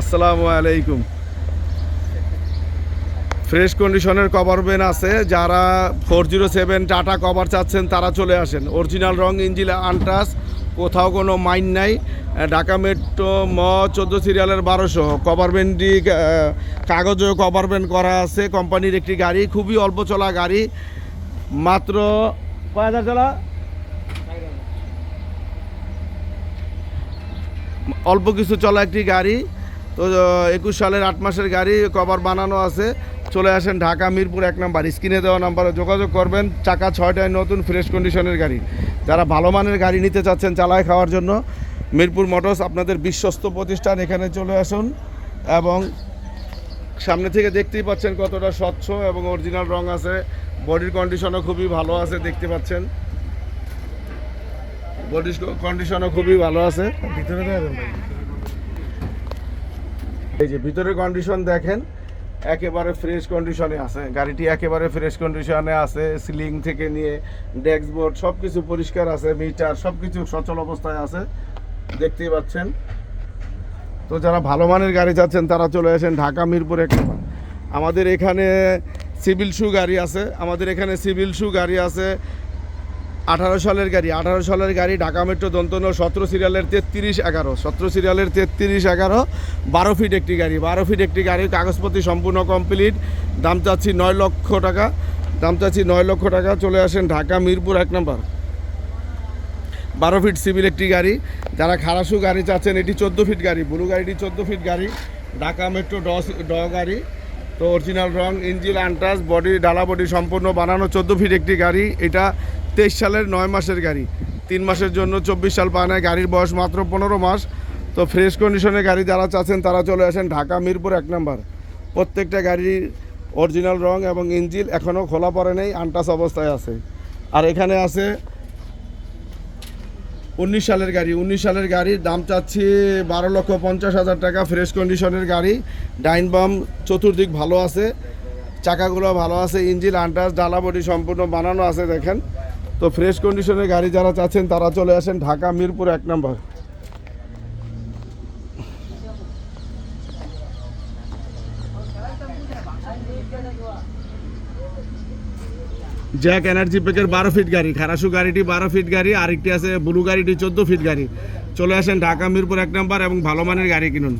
আসসালামু আলাইকুম। ফ্রেশ কন্ডিশনের কভার বেন আছে। যারা four zero seven Tata cover চাচ্ছেন, তারা চলে আসেন। অরিজিনাল রং ইঞ্জিল আনটাস, কোথাও কোনো মাইন নাই। ঢাকা মেট্রো ম চোদ্দ সিরিয়ালের বারোশো। কভার ব্যান্ডটি কাগজে কভার ব্যান্ড করা আছে। কোম্পানির একটি গাড়ি, খুবই অল্প চলা গাড়ি। মাত্র কয় হাজার চলা? অল্প কিছু চলা একটি গাড়ি। তো একুশ সালের আট মাসের গাড়ি কভার বানানো আছে। চলে আসেন ঢাকা, মিরপুর, এক নাম্বার। স্ক্রিনে দেওয়া নাম্বারে যোগাযোগ করবেন। চাকা ছয়টায় নতুন ফ্রেশ কন্ডিশনের গাড়ি। যারা ভালো মানের গাড়ি নিতে চাচ্ছেন চালায় খাওয়ার জন্য, মিরপুর মোটরস আপনাদের বিশ্বস্ত প্রতিষ্ঠান, এখানে চলে আসুন এবং সামনে থেকে দেখতেই পাচ্ছেন কতটা স্বচ্ছ এবং অরিজিনাল রং আছে। বডির কন্ডিশনও খুবই ভালো আছে, দেখতে পাচ্ছেন। বডির কন্ডিশনও খুবই ভালো আছে। ভিতরে এই যে ভিতরের কন্ডিশন দেখেন, একেবারে ফ্রেশ কন্ডিশনে আছে। গাড়িটি একেবারে ফ্রেশ কন্ডিশনে আছে সিলিং থেকে নিয়ে ডেস্কবোর্ড সব কিছু পরিষ্কার আছে মিটার সব কিছু সচল অবস্থায় আছে। দেখতেই পাচ্ছেন? তো যারা ভালো মানের গাড়ি যাচ্ছেন তারা চলে আসেন ঢাকা মিরপুর। এক আমাদের এখানে সিভিল শু গাড়ি আছে, আমাদের এখানে সিভিল শু গাড়ি আছে আঠারো সালের গাড়ি, আঠারো সালের গাড়ি, ঢাকা মেট্রো দন্তন সতেরো সিরিয়ালের তেত্রিশ এগারো, সতেরো সিরিয়ালের তেত্রিশ এগারো, বারো ফিট একটি গাড়ি, বারো ফিট একটি গাড়ি, কাগজপত্র সম্পূর্ণ কমপ্লিট দাম চাচ্ছি নয় লক্ষ টাকা, দাম চাচ্ছি নয় লক্ষ টাকা, চলে আসেন ঢাকা মিরপুর এক নম্বর। বারো ফিট সিভিল একটি গাড়ি, যারা খারাসু গাড়ি চাচ্ছেন, এটি চোদ্দ ফিট গাড়ি, ব্লু গাড়িটি চোদ্দ ফিট গাড়ি, ঢাকা মেট্রো ড ড গাড়ি, তো অরিজিনাল রং ইঞ্জিল আন্টাস বডি ডালা বডি সম্পূর্ণ বানানো চোদ্দ ফিট একটি গাড়ি, এটা তেইশ সালের নয় মাসের গাড়ি। তিন মাসের জন্য চব্বিশ সাল বানায় গাড়ির বয়স মাত্র পনেরো মাস। তো ফ্রেশ কন্ডিশনের গাড়ি যারা চাচ্ছেন, তারা চলে আসেন ঢাকা মিরপুর এক নম্বর। প্রত্যেকটা গাড়ির অরিজিনাল রং এবং ইঞ্জিল এখনও খোলা পড়ে নেই, আনটাস অবস্থায় আছে। আর এখানে আছে উনিশ সালের গাড়ি। উনিশ সালের গাড়ির দাম চাচ্ছি বারো লক্ষ পঞ্চাশ হাজার টাকা। ফ্রেশ কন্ডিশনের গাড়ি। ডাইন বাম চতুর্দিক ভালো আছে। চাকাগুলো ভালো আছে। ইঞ্জিন, আন্টাস ডালা বডি সম্পূর্ণ বানানো আছে, দেখেন। তো ফ্রেশ কন্ডিশনের গাড়ি যারা চাচ্ছেন, তারা চলে আসেন ঢাকা, মিরপুর, এক নম্বর। জ্যাক এনার্জি প্যাকের বারো ফিট গাড়ি খারাসু গাড়িটি বারো ফিট গাড়ি, আরেকটি আছে ব্লু গাড়িটি চোদ্দ ফিট গাড়ি। চলে আসেন ঢাকা, মিরপুর, এক নম্বর এবং ভালো মানের গাড়ি কিনুন।